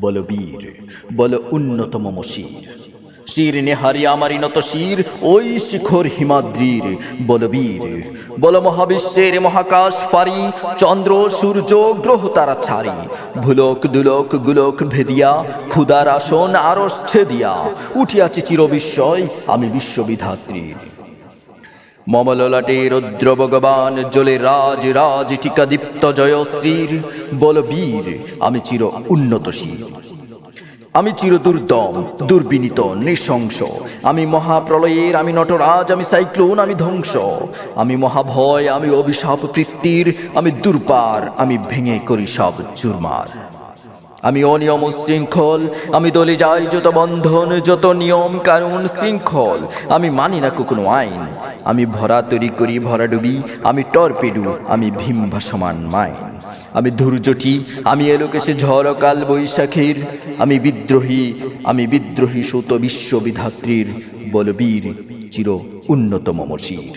বল বীর, বল উন্নতম মশির। শির নেহারি আমারই নত শির, ওই শিখর হিমাদ্রির। বল বীর, বল মহাবিশ্বের মহাকাশ ফারি চন্দ্র, সূর্য, গ্রহ তারা ছাড়ি। ভুলক, দুলক, গুলক ভেদিয়া ক্ষুদার আসন আরস ছেদিয়া উঠিয়াছি চির বিস্ময় আমি বিশ্ববিধাত্রীর। মমললাটে রুদ্র ভগবান জ্বলে রাজ রাজ টিকা দীপ্ত জয়শ্রীর বল বীর, আমি চির উন্নতশীল আমি চির দুর্দম, দুর্বিনীত, নৃশংস। আমি মহাপ্রলয়ের, আমি নটরাজ, আমি সাইক্লোন, আমি ধ্বংস। আমি মহাভয়, আমি অভিশাপ বৃত্তির আমি দুর্পার আমি ভেঙে করি সব চুরমার। আমি অনিয়ম শৃঙ্খল আমি দলে যাই যত বন্ধন, যত নিয়ম কানুন শৃঙ্খল। আমি মানি না কোনো আইন। আমি ভরা তৈরি করি, ভরা ডুবি। আমি টর্পেডু, আমি ভীম ভাসমান মাইন। আমি ধৈর্যটি আমি এলোকেশে ঝড় কাল বৈশাখীর। আমি বিদ্রোহী আমি বিদ্রোহী সুত বিশ্ববিধাত্রীর বলবীর চির উন্নত মমশির